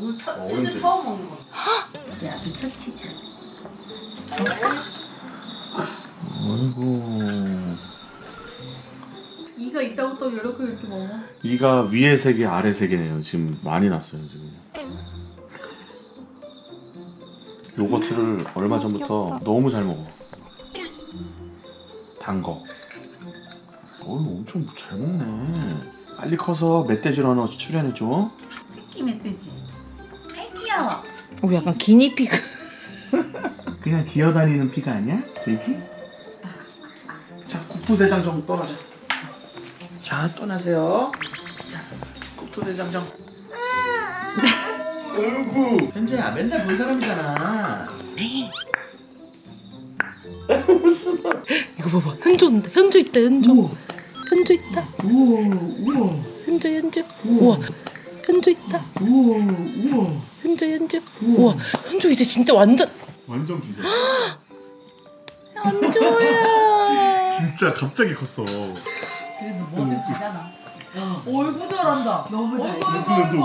오늘 첫 어, 치즈 오렌지. 처음 먹는 거. 우리 아들 첫 치즈. 아이고. 이가 있다고 또 이렇게 이렇게 먹어. 이가 위에 세 개, 아래 세 개네요. 지금 많이 났어요 지금. 요거트를 얼마 전부터 너무 잘 먹어. 단 거. 어이 엄청 잘 먹네. 빨리 커서 멧돼지 러너 출연해줘. 새끼 멧돼지. 귀여워. 어, 약간 기니피그. 그냥 기어다니는 피가 아니야? 돼지? 자, 국토대장정 떠나자. 자, 떠나세요. 자, 국토대장정. 어이구, 현재야 맨날 본 사람이잖아. 무슨 말? 이거 봐봐. 현조 있다. 현조. 우와, 현조 있다. 우와, 우와, 현조 현조. 우와. 현조 있다. 우와, 우와. 현조 현조. 우와. 현조 이제 진짜 완전 완전 기절. 현조야. 진짜 갑자기 컸어. 그래도 뭐든 가잖아. 어이구 잘한다. 너무 잘. 웃으면서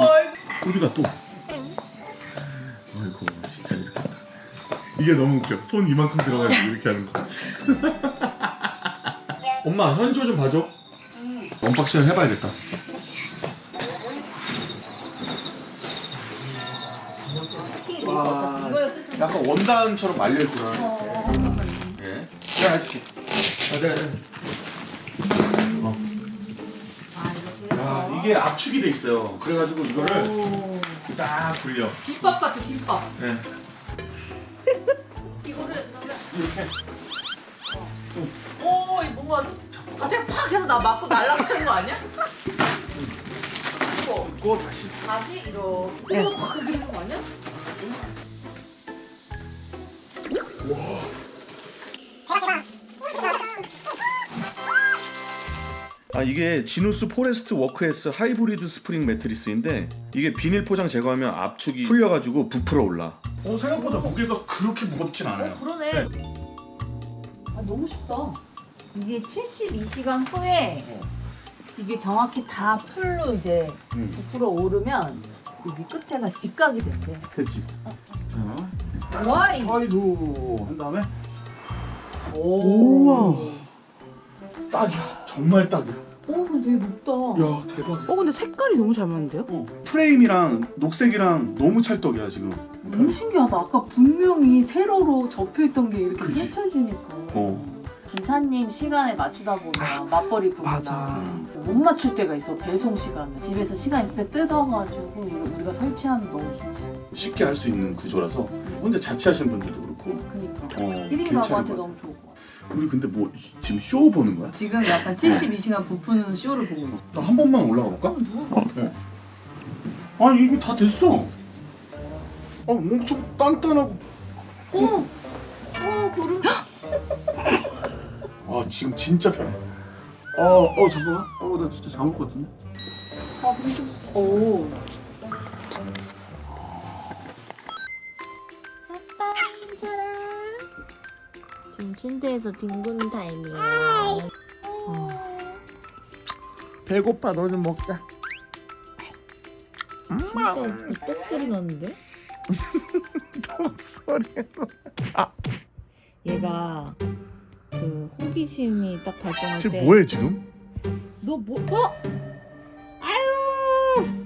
우리가 또. 아이고 진짜 이렇게. 이게 너무 웃겨. 손 이만큼 들어가지고 이렇게 하는 거. 엄마 현조 좀 봐줘. 언박싱 해봐야겠다. 약간 원단처럼 말려 있구나. 예. 가자. 어. 아 이렇게 야 해서. 이게 압축이 돼 있어요. 그래가지고 이거를 오. 딱 굴려. 김밥 같아 김밥. 예. 이거를 이렇게. 오 이 뭔가 갑자기 팍 해서 나 맞고 날아가는 거 아니야? 이거 고 다시. 다시 이렇게 네. 팍 이렇게 되는 거 아니야? 아 이게 지누스 포레스트 워크에스 하이브리드 스프링 매트리스인데 이게 비닐 포장 제거하면 압축이 풀려가지고 부풀어 올라. 어 생각보다 무게가 그렇게 무겁진 않아요. 그러네. 아 너무 쉽다. 이게 72시간 후에 어. 이게 정확히 다 풀로 이제 응. 부풀어 오르면 여기 끝에가 직각이 된대. 됐지. 자, 와 이. 아이고 한 다음에 오. 딱이야. 정말 딱이야. 오, 근데 되게 높다. 야 대박. 어 근데 색깔이 너무 잘 맞는데요? 어, 프레임이랑 녹색이랑 너무 찰떡이야 지금. 너무 신기하다. 아까 분명히 세로로 접혀있던 게 이렇게 그치. 펼쳐지니까. 어. 기사님 시간에 맞추다 보면 맞벌이 부부나 맞아. 음. 못 맞출 때가 있어 배송 시간에 집에서 시간 있을 때 뜯어가지고 이거 우리가 설치하면 너무 좋지 쉽게 할 수 있는 구조라서 혼자 자취하시는 분들도 그렇고. 그니까 어, 1인 괜찮은 가구한테 것 너무 좋을 것 같아 우리 근데 뭐 지금 쇼 보는 거야? 지금 약간 72시간 부푸는 쇼를 보고 있어 나 한 번만 올라가 볼까? 어. 아니 이거 다 됐어. 아 엄청 단단하고. 어! 어 구름 아 지금 진짜 편해. 어, 어 잠깐만. 어 나 진짜 잠을 것 같은데. 아 근데 좀 오. 침대에서 뒹구는 타임이에요. 배고파 너 좀 먹자. 진짜 똑 소리 나는데? 소리. 얘가 그 호기심이 딱 발동할 때. 지금 뭐해 지금? 너 뭐? 어? 아유.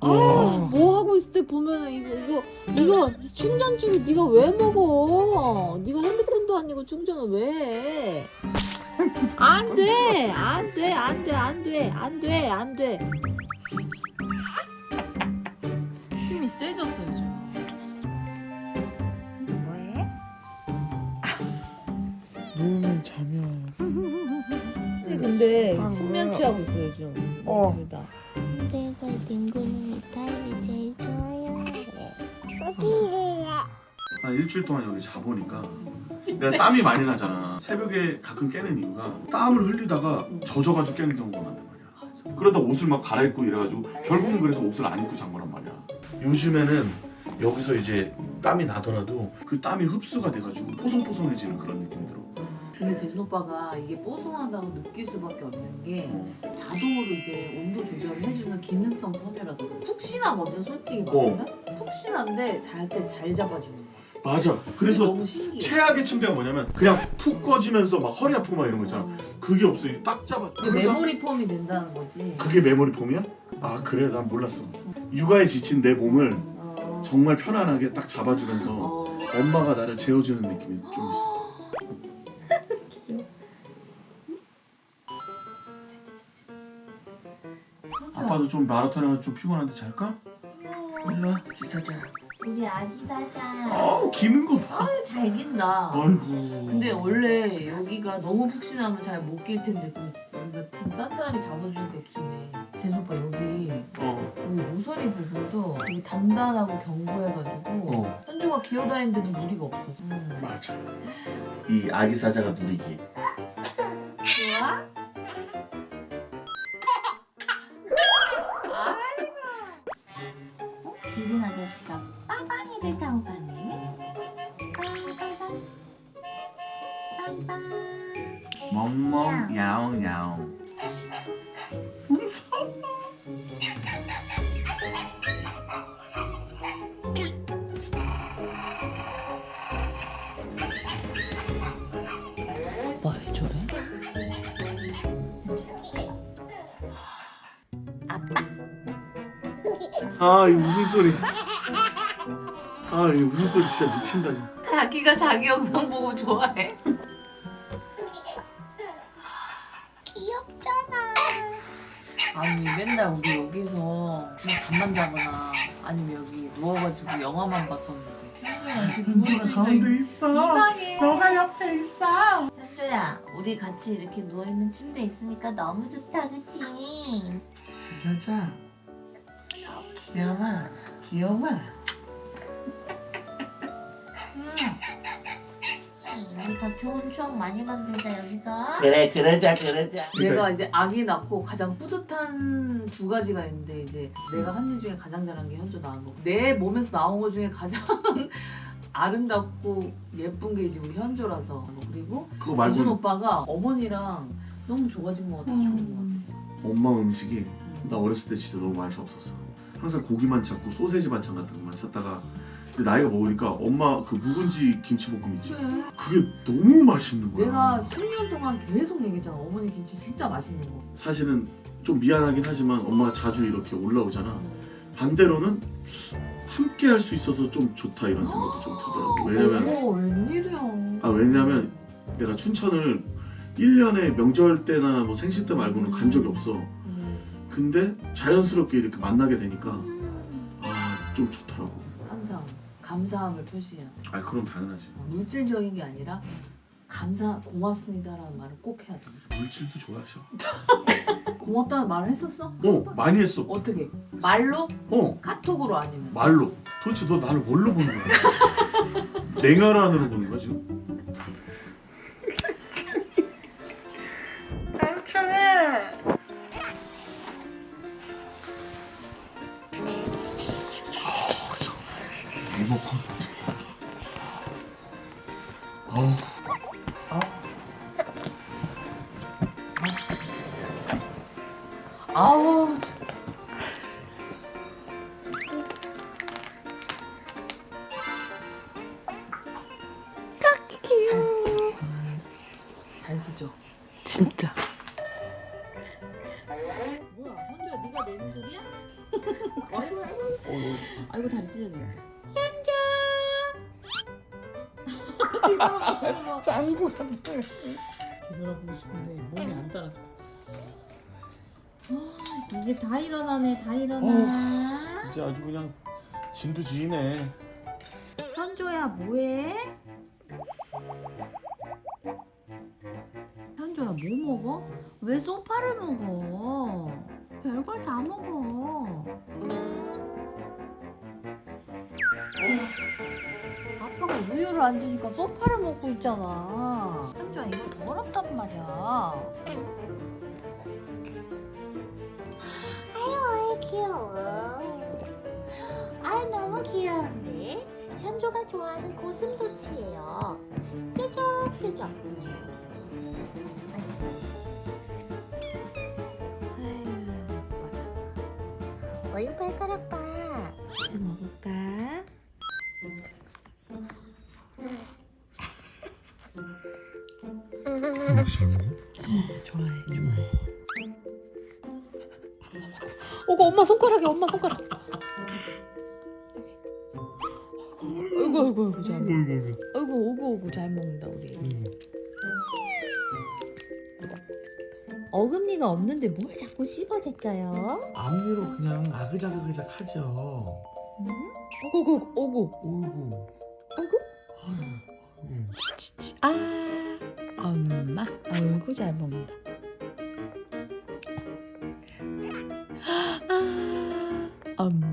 와. 아, 뭐 하고 있을 때 보면은 이거 이거 이거 충전줄을 네가 왜 먹어? 네가 핸드폰도 아니고 충전을 왜 해? 안 돼, 안 돼, 안 돼, 안 돼, 안 돼, 안 돼. 힘이 세졌어 요즘 뭐해? 누우면 자면. 근데 숙면 취하고 있어 요즘. 어. 맞습니다. 침대에서 뒹구는 이 타임이 제일 좋아요. 한 일주일 동안 여기 자보니까 내가 땀이 많이 나잖아. 새벽에 가끔 깨는 이유가 땀을 흘리다가 젖어가지고 깨는 경우가 많단 말이야. 그러다 옷을 막 갈아입고 이래가지고 결국은 그래서 옷을 안 입고 잔 거란 말이야. 요즘에는 여기서 이제 땀이 나더라도 그 땀이 흡수가 돼가지고 포송포송해지는 그런 느낌이 들어. 근데 재준 오빠가 이게 뽀송하다고 느낄 수밖에 없는 게 어. 자동으로 이제 온도 조절을 해주는 기능성 섬유라서 푹신하거든 솔직히 어. 말하면 푹신한데 잘 때 잘 잡아주는 거야 맞아. 그래서 너무 신기해 최악의 침대가 뭐냐면 그냥 푹 꺼지면서 막 허리 아프고 막 이런 거 있잖아. 어. 그게 없어. 이게 딱 잡아. 그게 그래서 메모리 폼이 된다는 거지 그게 메모리 폼이야? 아 그래 난 몰랐어. 육아에 지친 내 몸을 어. 정말 편안하게 딱 잡아주면서 어. 엄마가 나를 재워주는 느낌이 좀 있어. 아빠도 좀 마라톤 해서 좀 피곤한데 잘까? 일로 와 기사자. 우리 아기 사자. 아우 기는 거 봐. 아유 잘 긴다 아이고. 근데 원래 여기가 너무 푹신하면 잘못낄 텐데 그 여기가 좀 단단하게 잡아주니까 기네 재준 오빠 여기 어. 여기 모서리 부분도 되게 단단하고 견고해가지고 어. 현주가 기어다니는데도 무리가 없어. 음. 맞아. 이 아기 사자가 누리기. 아 이 웃음소리. 아 이 웃음소리 진짜 미친다. 자기가 자기 영상 보고 좋아해. 귀엽잖아. 아니 맨날 우리 여기서 그냥 잠만 자거나 아니면 여기 누워가지고 영화만 봤었는데. 은주가 가운데 있어. 이상해. 너가 옆에 있어. 현조야, 우리 같이 이렇게 누워있는 침대 있으니까 너무 좋다, 그치? 여자. 귀여워. 귀여워. 우리 더 좋은 추억 많이 만들자, 여기서. 그래 그러자 그러자. 내가 이제 아기 낳고 가장 뿌듯한 두 가지가 있는데 이제 내가 한 일 중에 가장 잘한 게 현주 낳은 거고 내 몸에서 나온 것 중에 가장 아름답고 예쁜 게 이제 우리 현조라서 그리고 그거 말고 오빠가 어머니랑 너무 좋아진 것 같아 좋은 것 같아 엄마 음식이 나 어렸을 때 진짜 너무 맛이 없었어. 항상 고기만 찾고 소세지 반찬 같은 것만 찾다가 근데 나이가 먹으니까 엄마 그 묵은지 김치볶음 있지. 그래 그게 너무 맛있는 거야. 내가 10년 동안 계속 얘기했잖아 어머니 김치 진짜 맛있는 거 사실은 좀 미안하긴 하지만 엄마가 자주 이렇게 올라오잖아. 반대로는 함께 할 수 있어서 좀 좋다 이런 생각도 좀 들더라고. 왜냐면 어머 웬일이야 아 왜냐면 내가 춘천을 1년에 명절 때나 뭐 생신 때 말고는 간 적이 없어. 음. 근데 자연스럽게 이렇게 만나게 되니까 아 좀 좋더라고. 항상 감사함을 표시해야 돼아 그럼 당연하지. 어, 물질적인 게 아니라 감사 고맙습니다라는 말을 꼭 해야 돼 물질도 좋아하셔. 고맙다는 말을 했었어? 어 많이 했어. 어떻게? 말로? 어 카톡으로 아니면? 말로. 도대체 너 나를 뭘로 보는 거야? 냉혈한으로 보는 거야 지금? 아우 잘 쓰죠 잘 쓰죠 진짜. 뭐야, 현주야, 네가 내는 소리야? 아이고, 아이고, 아이고 다리 찢어지겠다. 현주. 짱구 같아. 뒤돌아보고 싶은데 몸이 안 따라. 아, 이제 다 일어나네, 다 일어나. 이제 아주 그냥 진두지휘네. 현조야 뭐해? 현조야 뭐 먹어? 왜 소파를 먹어? 별걸 다 먹어. 아빠가 우유를 안 주니까 소파를 먹고 있잖아. 현조야 이거 더럽단 말이야. 귀여워. 아, 너무 귀여운데? 현조가 좋아하는 고슴도치예요. 뾰족뾰족. 어이 발가락 봐. 이제 먹을까? 역시 잘 먹어? 좋아해 좋아해 오고 엄마 손가락에 엄마 손가락. 아이고 아이고 아이고 잘 먹. 어이구 어이구 아이고 오고 오고 잘 먹는다 우리. 어금니가 없는데 뭘 자꾸 씹어댔어요? 앞니로 그냥 아그작아그작 하죠. 오고 오고 오고 오구. 아이고? 아 엄마. 아이고 잘 먹는다 아